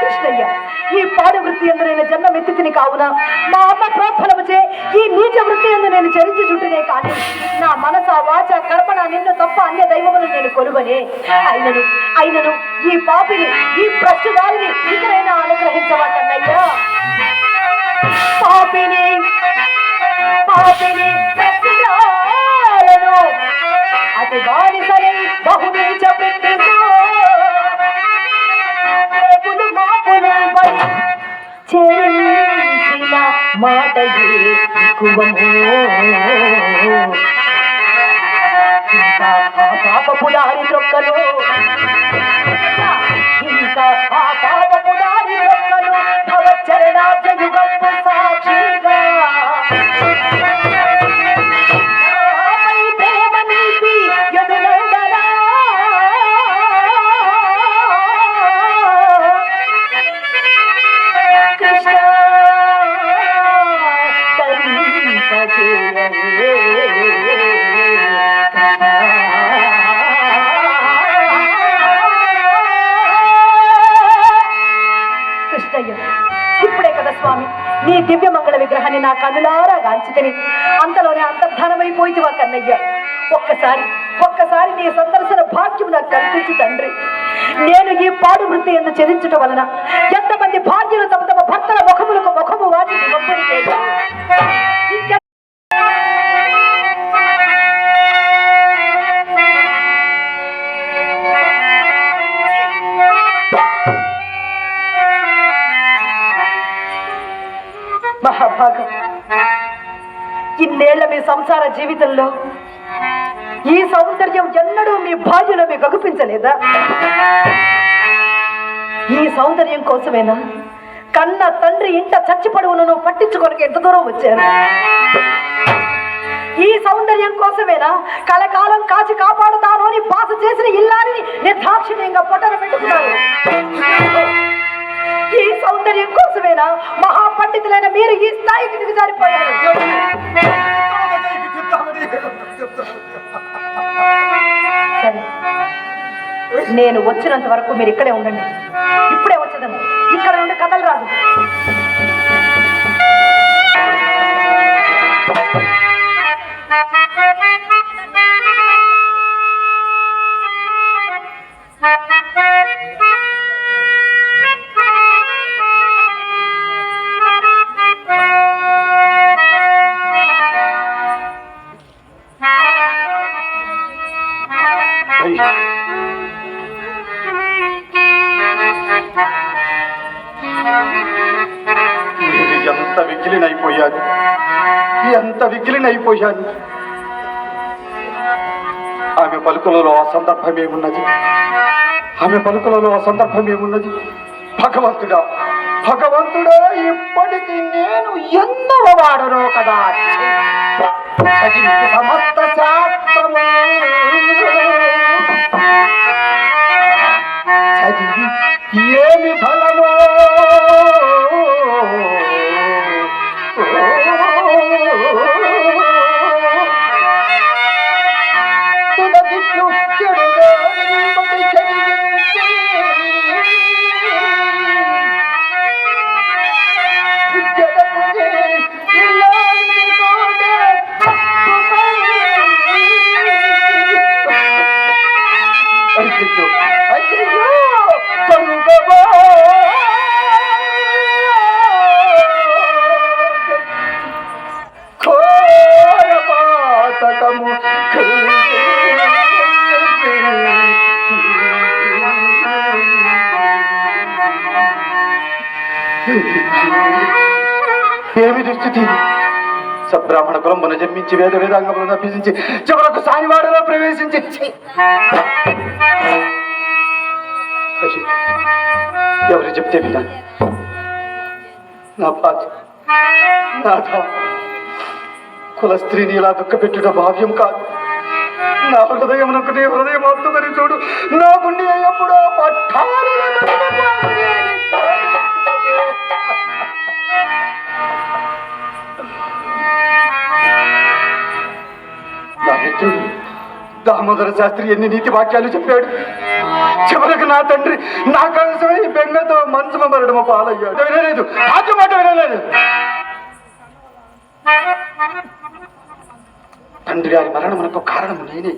కృష్ణయ్య ఈ పాడు వృత్తి ఎందు నేను జన్మ ఎత్తితిని కావున? మా అమ్మ ప్రోత్ఫలముచే ఈ నీచ వృత్తి ఎందు నేను చరించి చుట్టూనే కానీ నా మనస వాచ కర్మణ నిన్ను తప్ప అన్య దైవమును నేను కొలువనే. అయినను అయినను ఈ పాపిని ఈ భ్రష్టు వారిని ఇతరైనా అనుగ్రహించవా కన్నయ్యా? పాపిని పాపిని అతి బానిసని బహునీచ పెట్టిందో రేపులు ఇంకా పాపపు దారి ఇంకా ఆ కృష్ణయ్య ఇప్పుడే కదా స్వామి నీ దివ్య మంగళ విగ్రహాన్ని నా కనులారా గాంచితిని అంతలోనే అంతర్ధానమైపోయితివా కన్నయ్య. ఒక్కసారి ఒక్కసారి నీ సందర్శన భాగ్యం నాకు కల్పించు తండ్రి. నేను ఈ పాడు వృత్తి ఎందు చెల్లించటం వలన ఎంతమంది భార్యలు తమ తమ భర్తల ముఖములకు ముఖము వాచి గొప్పని చేశారు. సంసార జీవితంలో ఈ సౌందర్యం ఎన్నడూ మీ భార్యలో మీకు అగుపించలేదా? ఈ సౌందర్యం కోసమేనా? కన్న తండ్రి ఇంట చచ్చిపడువులను పట్టించుకోనికి ఎంత దూరం వచ్చారు? ఈ సౌందర్యం కోసమేనా? కలకాలం కాచి కాపాడుతాను అని బాస చేసిన ఇల్లాని నిర్దాక్షిణ్యంగా పొట్టన పెట్టుకున్నారు. ఈ సౌందర్యం కోసమేనా? మహాపండితులైన మీరు ఈ స్థాయికి దిగజారిపోయారు. నేను వచ్చినంత వరకు మీరు ఇక్కడే ఉండండి. ఇప్పుడే వచ్చేదాము ఇక్కడ నుండి కథలు రాదు. నేను అంత వికిలినైపోయాను. ఎంత వికిలినైపోయాను. ఆమె పలుకులలో ఆ సందర్భం ఏమున్నది ఆమె పలుకులలో ఆ సందర్భం ఏమున్నది భగవంతుడా భగవంతుడా ఇప్పటికి నేను ఎన్నవ వాడనో కదా. సమస్త సబ్రాహ్మణ జన్మించి వేద వేదాంగములను అభ్యసించి చివరకు సాయివాడలో ప్రవేశించి. ఎవరు చెప్తే విన్నా నా పాత నాథ కుల స్త్రీని ఇలా దుఃఖపెట్టుట భావ్యం కాదు. నా హృదయం నీ హృదయం అద్దుకొని చూడు. నా దామోదర శాస్త్రి ఎన్ని నీతి వాక్యాలు చెప్పాడు? చివరకు నా తండ్రి నా కలిసి బెంగతో మంచమ మరడము పాలయ్యాడు. వినలేదు. ఆచు మాట వినలేదు. తండ్రి గారి మరణమునకు కారణము నేనే.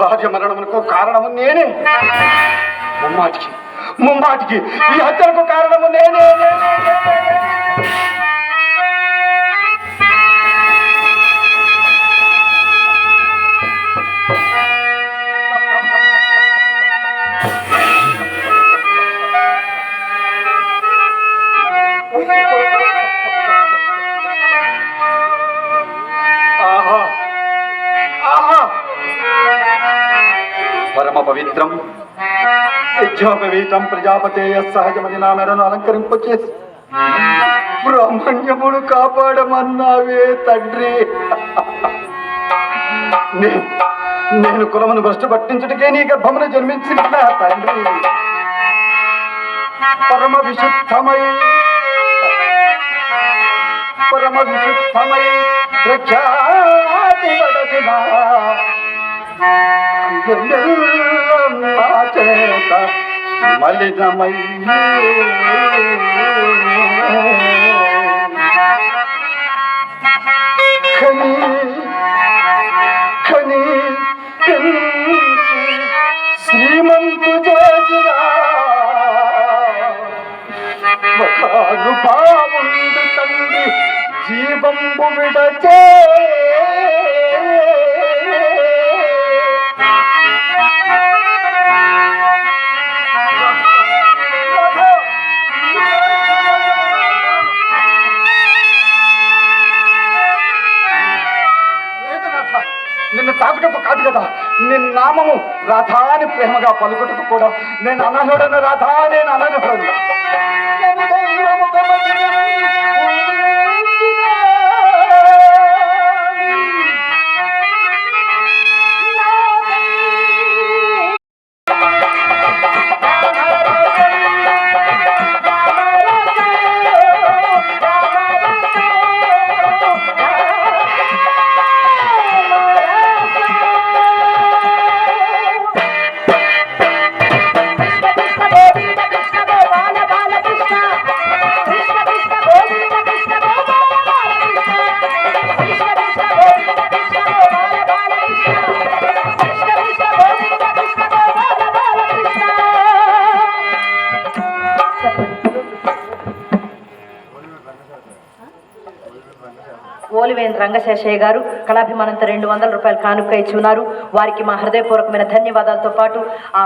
భార్య మరణమునకు కారణము నేనే. ముమ్మాటికి ముమ్మాటికి ఈ హత్యలకు కారణము నేనే. యజ్ఞోపవీతం ప్రజాపతేయ సహజమని నా మెడను అలంకరింపచేసి బ్రాహ్మణ్యమును కాపాడమన్నావే తండ్రి. నేను కులమును భ్రష్టు పట్టించుటకే నీ గర్భమును జన్మించిన నా తండ్రి. పరమ విశుద్ధమై పరమ విశుద్ధమై ప్రఖ్యాతి పడసిన చేత మలినమై. ఖని ఖని శ్రీమంతు చేసిన మఖాను పావుండు తండ్రి జీవంబు విడచే. నిన్ను కాదు కదా నిన్న నామము రాధాని ప్రేమగా పలుకుటకు కూడా నేను అనర్హుడను రాధా నేను అననుడను. పోలివేని రంగశేషయ్య గారు కళాభిమానంతో రెండు వందల రూపాయలు కానుక ఇచ్చి ఉన్నారు. వారికి మా హృదయపూర్వకమైన ధన్యవాదాలతో పాటు ఆ